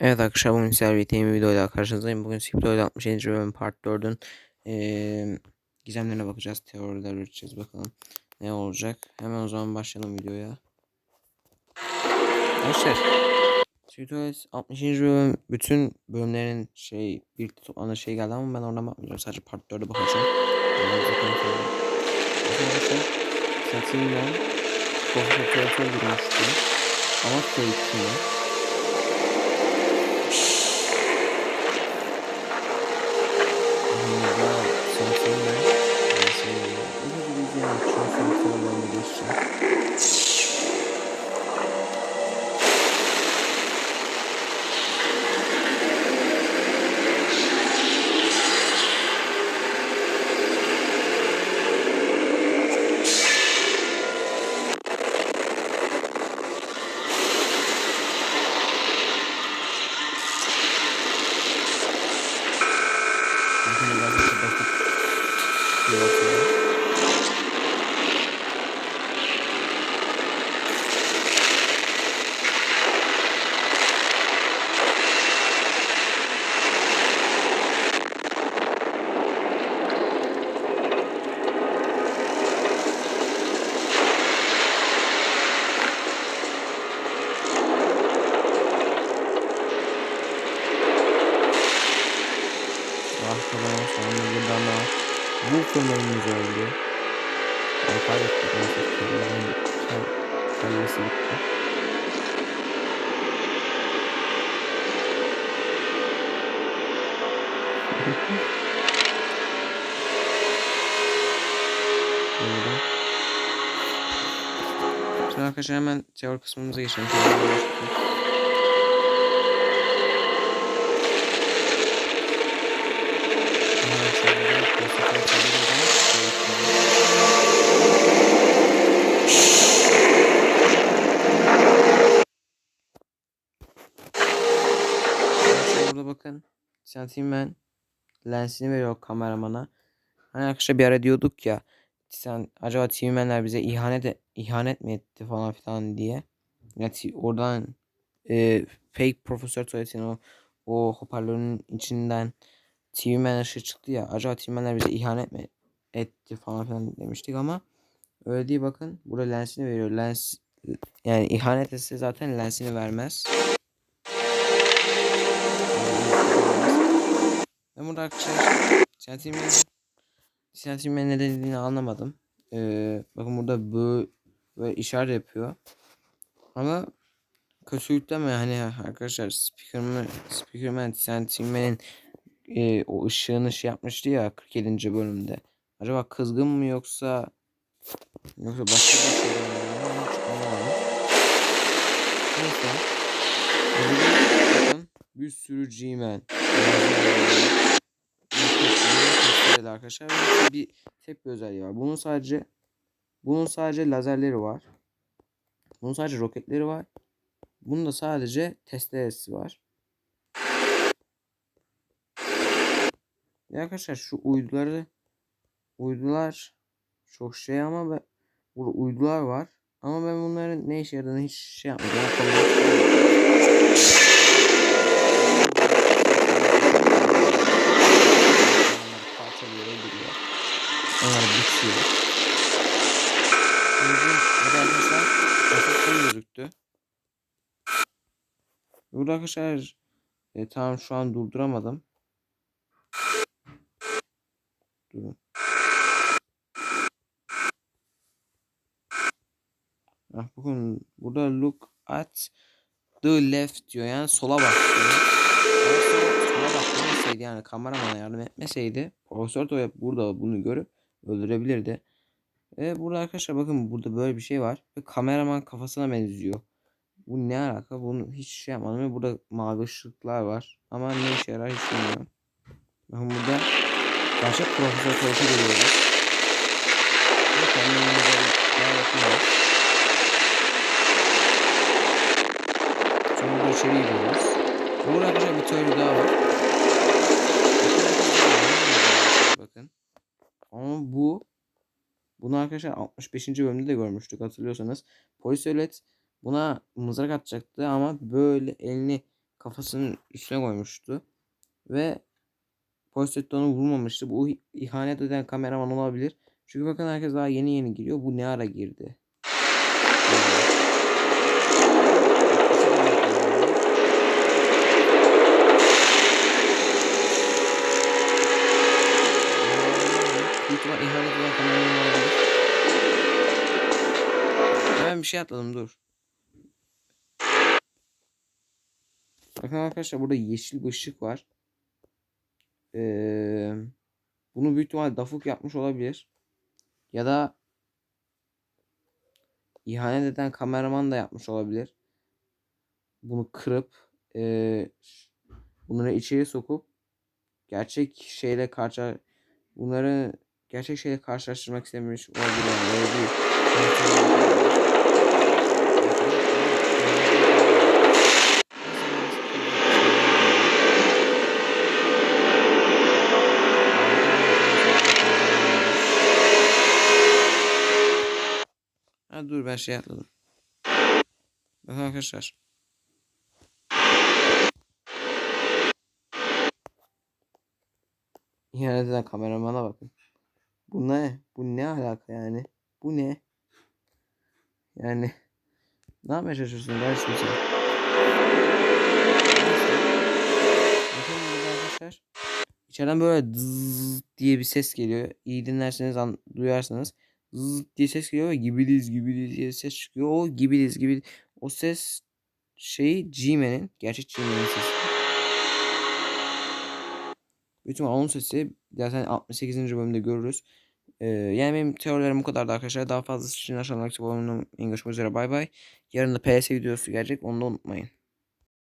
Evet arkadaşlar bugün sizlerle birlikte yeni bir videoyla karşınızdayım. Bugün Sipto'yla 67. bölüm part 4'ün eee gizemlerine bakacağız. Teoriler üreteceğiz bakalım ne olacak. Hemen o zaman başlayalım videoya. Arkadaşlar Sipto'ya 60. bölüm bütün bölümlerin şey birlikte toplandığı şey geldi ama ben oradan bakmayacağım. Sadece part 4'e bakacağım. Satin'den Profesör Teori'ye girmişti. Ama fake'ini. Çoğu sanatörlerle geçeceğim. Arkadan sonra buradan da bu fırmanımız öldü. Onu kaybettik. Fırmanın kel, kellesi gitti. Burada. Şimdi arkadaşlar hemen teori kısmımıza geçelim. Başlayalım. Burada bakın. Sentimen lensini veriyor kameramana. Hani arkadaşlar bir ara diyorduk ya sen acaba TV'menler bize ihanet e- ihanet mi etti falan filan diye. Yani oradan e, fake profesör tuvaletin o o hoparlörün içinden TV'men ışığı çıktı ya. Acaba TV'menler bize ihanet mi etti falan filan demiştik ama öyle değil bakın. Burada lensini veriyor. Lens yani ihanet etse zaten lensini vermez. Ben burada arkadaşlar Sentimen Sentimen ne dediğini anlamadım. Ee, bakın burada böyle, böyle işaret yapıyor. Ama kötülükten mi hani arkadaşlar Speakerman Speakerman Sentimen'in e, o ışığını şey yapmıştı ya 47. bölümde. Acaba kızgın mı yoksa yoksa başka bir şey mi? Hiç anlamadım. Neyse. Bir sürü G-Man. arkadaşlar. Bir tek bir özelliği var. Bunun sadece bunun sadece lazerleri var. Bunun sadece roketleri var. Bunun da sadece testeresi var. Ya arkadaşlar şu uyduları uydular çok şey ama ben burada uydular var. Ama ben bunların ne işe yaradığını hiç şey yapmadım. parçalıyor, öldürüyor. Onlar bitiyor. Burada arkadaşlar hafiften gözüktü. Burada arkadaşlar e, tamam şu an durduramadım. Durun. Ah, bugün burada look at the left diyor yani sola bak sola, bak yani kameramana yardım etmeseydi Profesör Toya burada bunu görüp öldürebilirdi. Ve burada arkadaşlar bakın burada böyle bir şey var. Ve kameraman kafasına benziyor. Bu ne alaka? Bunu hiç şey yapmadım. Burada mavi ışıklar var. Ama ne işe yarar hiç bilmiyorum. Bakın burada gerçek Profesör Toya'yı görüyoruz. Ve kendimize daha yakınız. Sonra burada içeri giriyoruz. Burada arkadaşlar bir teori daha var. Bakın. Ama bu bunu arkadaşlar 65. bölümde de görmüştük hatırlıyorsanız. Polis öğlet buna mızrak atacaktı ama böyle elini kafasının üstüne koymuştu. Ve Pochettino onu vurmamıştı. Bu ihanet eden kameraman olabilir. Çünkü bakın herkes daha yeni yeni giriyor. Bu ne ara girdi? Hemen bir şey atladım dur. Bakın arkadaşlar burada yeşil bir ışık var. Ee, bunu büyük ihtimal Dafuk yapmış olabilir. Ya da ihanet eden kameraman da yapmış olabilir. Bunu kırıp e, bunları içeri sokup gerçek şeyle karşı bunları gerçek şeyle karşılaştırmak istemiş olabilir. Ha dur ben şey atladım. Bakın arkadaşlar. İhanet eden kameramana bakın. Bu ne? Bu ne alaka yani? Bu ne? Yani ne yapmaya çalışıyorsun kardeşim sen? Bakın. İçeriden böyle diye bir ses geliyor. İyi dinlerseniz an zzz diye ses geliyor ve gibiliz gibiliz diye ses çıkıyor. O gibiliz gibi o ses şeyi G-Man'in gerçek G-Man'in sesi. Bütün onun sesi zaten 68. bölümde görürüz. Ee, yani benim teorilerim bu kadardı arkadaşlar. Daha fazlası için aşağıdan aktif olmanın görüşmek üzere bay bay. Yarın da PS videosu gelecek onu da unutmayın.